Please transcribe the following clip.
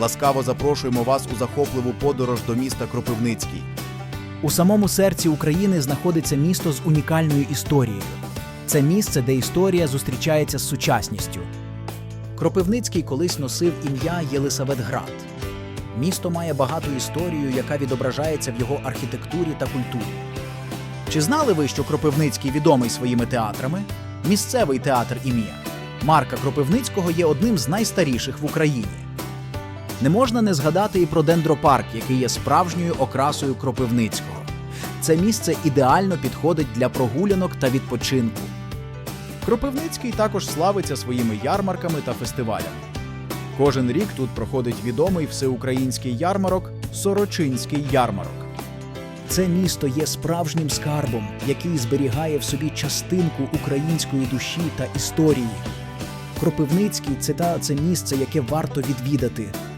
Ласкаво запрошуємо вас у захопливу подорож до міста Кропивницький. У самому серці України знаходиться місто з унікальною історією. Це місце, де історія зустрічається з сучасністю. Кропивницький колись носив ім'я Єлисаветград. Місто має багату історію, яка відображається в його архітектурі та культурі. Чи знали ви, що Кропивницький відомий своїми театрами? Місцевий театр ім'я Марка Кропивницького є одним з найстаріших в Україні. Не можна не згадати і про дендропарк, який є справжньою окрасою Кропивницького. Це місце ідеально підходить для прогулянок та відпочинку. Кропивницький також славиться своїми ярмарками та фестивалями. Кожен рік тут проходить відомий всеукраїнський ярмарок Сорочинський ярмарок. Це місто є справжнім скарбом, який зберігає в собі частинку української душі та історії. Кропивницький це та це місце, яке варто відвідати.